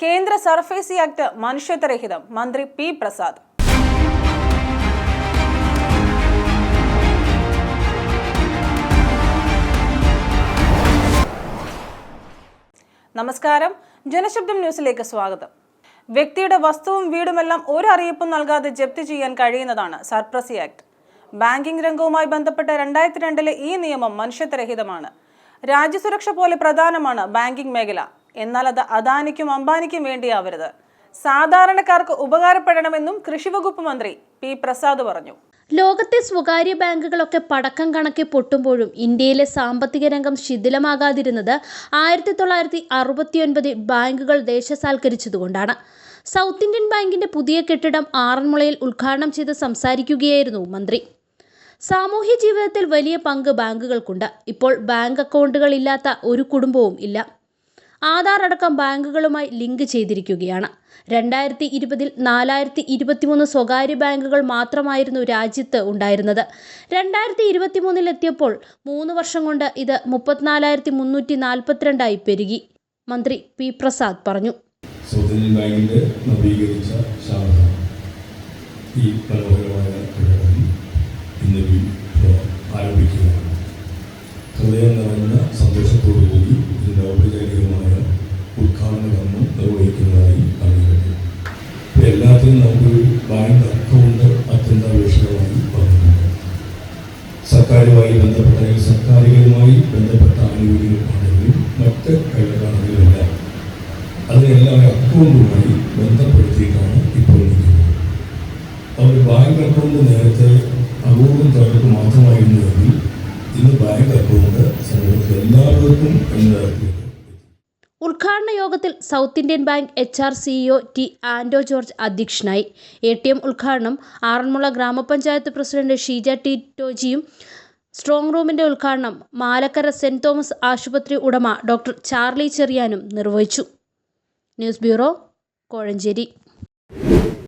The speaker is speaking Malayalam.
കേന്ദ്ര സർഫേസി ആക്ട് മനുഷ്യത്വരഹിതം മന്ത്രി പി പ്രസാദ്. നമസ്കാരം. ജനശബ്ദം ന്യൂസിലേക്ക് സ്വാഗതം. വ്യക്തിയുടെ വസ്തുവും വീടുമെല്ലാം ഒരു അറിയിപ്പും നൽകാതെ ജപ്തി ചെയ്യാൻ കഴിയുന്നതാണ് സർപ്രസി ആക്ട്. ബാങ്കിംഗ് രംഗവുമായി ബന്ധപ്പെട്ട രണ്ടായിരത്തി രണ്ടിലെ ഈ നിയമം മനുഷ്യത്വരഹിതമാണ്. രാജ്യസുരക്ഷ പോലെ പ്രധാനമാണ് ബാങ്കിംഗ് മേഖല. എന്നാൽ അത് അദാനിക്കും അംബാനിക്കും വേണ്ടിയാവരുത്. സാധാരണക്കാർക്ക് ഉപകാരപ്പെടണമെന്നും കൃഷിവകുപ്പ് മന്ത്രി പി പ്രസാദ് പറഞ്ഞു. ലോകത്തെ സ്വകാര്യ ബാങ്കുകളൊക്കെ പടക്കം കണക്കെ പൊട്ടുമ്പോഴും ഇന്ത്യയിലെ സാമ്പത്തിക രംഗം ശിഥിലമാകാതിരുന്നത് ആയിരത്തി തൊള്ളായിരത്തി അറുപത്തിയൊൻപതിൽ ബാങ്കുകൾ ദേശസാൽക്കരിച്ചതുകൊണ്ടാണ്. സൗത്ത് ഇന്ത്യൻ ബാങ്കിന്റെ പുതിയ കെട്ടിടം ആറന്മുളയിൽ ഉദ്ഘാടനം ചെയ്ത് സംസാരിക്കുകയായിരുന്നു മന്ത്രി. സാമൂഹ്യ ജീവിതത്തിൽ വലിയ പങ്ക് ബാങ്കുകൾക്കുണ്ട്. ഇപ്പോൾ ബാങ്ക് അക്കൗണ്ടുകൾ ഇല്ലാത്ത ഒരു കുടുംബവും ഇല്ല. ആധാർ അടക്കം ബാങ്കുകളുമായി ലിങ്ക് ചെയ്തിരിക്കുകയാണ്. രണ്ടായിരത്തി ഇരുപതിൽ നാലായിരത്തി ഇരുപത്തിമൂന്ന് സ്വകാര്യ ബാങ്കുകൾ മാത്രമായിരുന്നു രാജ്യത്ത് ഉണ്ടായിരുന്നത്. രണ്ടായിരത്തി ഇരുപത്തിമൂന്നിൽ എത്തിയപ്പോൾ മൂന്ന് വർഷം കൊണ്ട് ഇത് മുപ്പത്തിനാലായിരത്തി മുന്നൂറ്റി നാൽപ്പത്തിരണ്ടായി പെരുകി. മന്ത്രി പി പ്രസാദ് പറഞ്ഞു. ബാങ്കിന്റെ നവീകരിച്ച ശാഖ ഈ കെട്ടിടം ബന്ധപ്പെട്ട സർക്കാരുകളുമായി ബന്ധപ്പെട്ട ആനുകൂല്യങ്ങളാണെങ്കിലും മറ്റ് കഴിവുകളാണെങ്കിലും എല്ലാം അതിനെല്ലാം അക്കൗണ്ടുമായി ബന്ധപ്പെടുത്തിയിട്ടാണ് ഇപ്പോൾ നിൽക്കുന്നത്. അവർ ബാങ്ക് അക്കൗണ്ട് നേരത്തെ അപൂർവം ചിലർക്ക് മാത്രമായിരുന്നുവെങ്കിൽ ഇന്ന് ബാങ്ക് അക്കൗണ്ട് സമൂഹത്തിൽ എല്ലാവർക്കും എന്ന ഉദ്ഘാടന യോഗത്തിൽ South Indian Bank H R CEO T Anto George അധ്യക്ഷനായി. എ ടി എം ഉദ്ഘാടനം ആറന്മുള ഗ്രാമപഞ്ചായത്ത് പ്രസിഡന്റ് ഷീജ ടി ടോജിയും സ്ട്രോങ് റൂമിന്റെ ഉദ്ഘാടനം മാലക്കര സെന്റ് തോമസ് ആശുപത്രി ഉടമ ഡോക്ടർ ചാർലി ചെറിയാനും നിർവഹിച്ചു. News bureau Kozhencherry.